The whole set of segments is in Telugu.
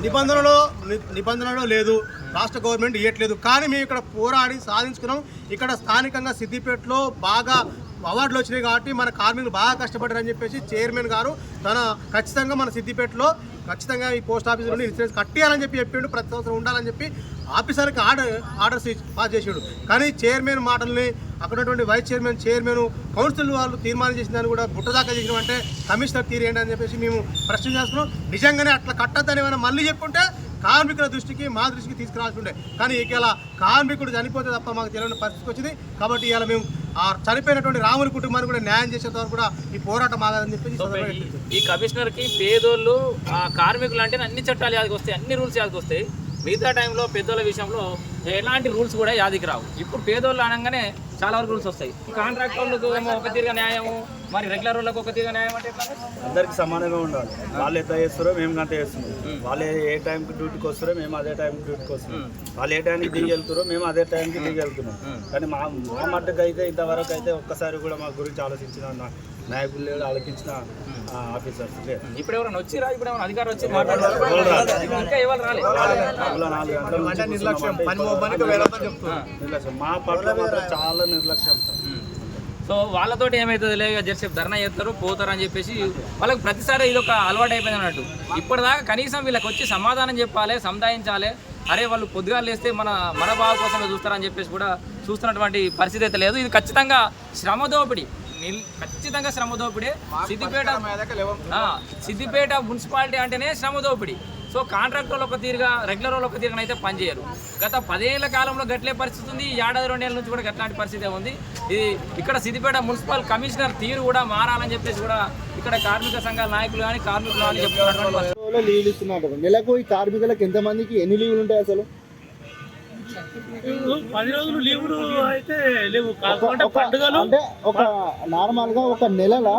నిబంధనలో ని- నిబంధనలో లేదు. రాష్ట్ర గవర్నమెంట్ ఇవ్వట్లేదు కానీ మేము ఇక్కడ పోరాడి సాధించుకున్నాం. ఇక్కడ స్థానికంగా సిద్దిపేటలో బాగా అవార్డులు వచ్చినాయి కాబట్టి మన కార్మికులు బాగా కష్టపడ్డారని చెప్పేసి చైర్మన్ గారు తన ఖచ్చితంగా మన సిద్దిపేటలో ఖచ్చితంగా ఈ పోస్ట్ ఆఫీస్ నుండి ఇన్సూరెన్స్ కట్టియాలని చెప్పి చెప్పిండు. ప్రతి సంవత్సరం ఉండాలని చెప్పి ఆఫీసర్కి ఆర్డర్ ఆర్డర్స్ పాస్ చేసాడు. కానీ చైర్మన్ మాటల్ని అక్కడ ఉన్నటువంటి వైస్ చైర్మన్ చైర్మన్ కౌన్సిల్ వాళ్ళు తీర్మానం చేసిన దాన్ని కూడా బుట్టదాకా చేసిన అంటే కమిషనర్ తీరేయండి అని చెప్పేసి మేము ప్రశ్న చేస్తున్నాం. నిజంగానే అట్లా కట్టద్దని ఏమైనా మళ్ళీ చెప్పుంటే కార్మికుల దృష్టికి మా దృష్టికి తీసుకురావాల్సి ఉండే. కానీ ఇలా కార్మికుడు చనిపోతే తప్ప మాకు తెలియని పరిస్థితి వచ్చింది. కాబట్టి ఇలా మేము ఆ చనిపోయినటువంటి రాముని కుటుంబానికి కూడా న్యాయం చేసేంత వరకు కూడా ఈ పోరాటం ఆగాలని చెప్పేసి ఈ సందర్భంగా హెచ్చరిస్తున్నాం. ఈ కమిషనర్కి పేదోళ్ళు ఆ కార్మికులు అంటే అన్ని చట్టాలు యాదికి వస్తాయి అన్ని రూల్స్ యాదికి వస్తాయి. మిగతా టైంలో పెద్దోళ్ళ విషయంలో ఎలాంటి రూల్స్ కూడా యాదికి రావు. ఇప్పుడు పేదోళ్ళు అనగానే చాలా వరకు రూల్స్ వస్తాయి. కాంట్రాక్ట్ వాళ్ళకు ఏమో ఒక తీరుగా న్యాయము మరి రెగ్యులర్ వాళ్ళకి ఒక తీరుగా న్యాయం అంటే? అందరికి సమానంగా ఉండాలి. వాళ్ళు ఎంత చేస్తారో మేము అంత చేస్తున్నాం. వాళ్ళు ఏ టైంకి డ్యూటీకి వస్తారో మేము అదే టైంకి డ్యూటీకి వస్తున్నాం. వాళ్ళు ఏ టైంకి దిగి వెళ్తారో మేము అదే టైంకి దిగి వెళ్తున్నాం. కానీ మా మా మట్టుకు అయితే ఇంతవరకు అయితే ఒక్కసారి కూడా మా గురించి ఆలోచించిన నాయకులు లేడు ఆలోచించిన ఆ, ఆఫీసర్స్ లేదు ఇప్పుడు ఎవరైనా వచ్చిరా? ఇప్పుడు ఏమైనా అధికారులు వచ్చి మాట్లాడారు? ఇంకా ఎవరు రాలేదు? నిర్లక్ష్యం. మా పట్ల మాత్రం చాలా నిర్లక్ష్యం సో వాళ్ళతోటి ఏమవుతుంది లేదు జర్సేపు ధర్నా చేస్తారు పోతారు అని చెప్పేసి వాళ్ళకి ప్రతిసారి ఇది ఒక అలవాటు అయిపోయింది అన్నట్టు. ఇప్పటిదాకా కనీసం వీళ్ళకి వచ్చి సమాధానం చెప్పాలి సముదాయించాలి అరే వాళ్ళు పొద్దుగా లేస్తే మన మన బావ కోసమే చూస్తారని చెప్పేసి కూడా చూస్తున్నటువంటి పరిస్థితి అయితే లేదు. ఇది ఖచ్చితంగా శ్రమ దోపిడీ. ఖచ్చితంగా శ్రమ దోపిడీ. సిద్దిపేట సిద్దిపేట మున్సిపాలిటీ అంటేనే శ్రమ దోపిడీ. సో కాంట్రాక్ట్ వాళ్ళు ఒక తీరుగా రెగ్యులర్ వాళ్ళు ఒక తీరుగా అయితే పనిచేయరు. గత పదేళ్ళ కాలంలో గట్లే పరిస్థితి ఉంది ఈ ఏడాది రెండేళ్ళ నుంచి కూడా గట్లాంటి పరిస్థితి ఉంది ఇది ఇక్కడ సిద్దిపేట మున్సిపల్ కమిషనర్ తీరు కూడా మారాలని చెప్పేసి కూడా ఇక్కడ కార్మిక సంఘాల నాయకులు కానీ కార్మికులు కానీ చెప్తున్నటువంటి లీవ్లు ఇస్తున్నారు నెలకు ఈ కార్మికులకు ఎంతమందికి ఎన్ని లీవ్లు ఉంటాయి అసలు? పది రోజులు లీవులు అయితే లేవు. పండుగలు. అంటే ఒక నార్మల్గా ఒక నెలలో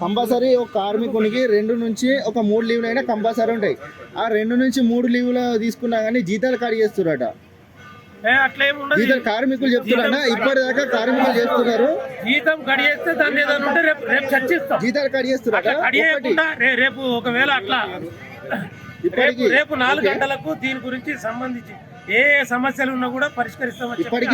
కంపల్సరీ ఒక కార్మికునికి రెండు నుంచి ఒక మూడు లీవ్లు అయినా కంపల్సరీ ఉంటాయి. ఆ రెండు నుంచి మూడు లీవ్లు తీసుకున్నా కానీ జీతాలు కట్ చేస్తున్నారట కార్మికులు చెప్తున్నారా ఇప్పటిదాకా కార్మికులు చేస్తున్నారు. జీతం కడిగేస్తే దాన్ని ఏదైనా ఉంటే రేపు రేపు చర్చిస్తాం. జీతాలు కట్ చేస్తున్నారట అట్లా కడిగేయకుండా రే- రేపు ఒకవేళ అట్లా ఇప్పటికి రేపు నాలుగు గంటలకు దీని గురించి సంబంధించి ఏ సమస్యలు ఉన్నా కూడా పరిష్కరిస్తామని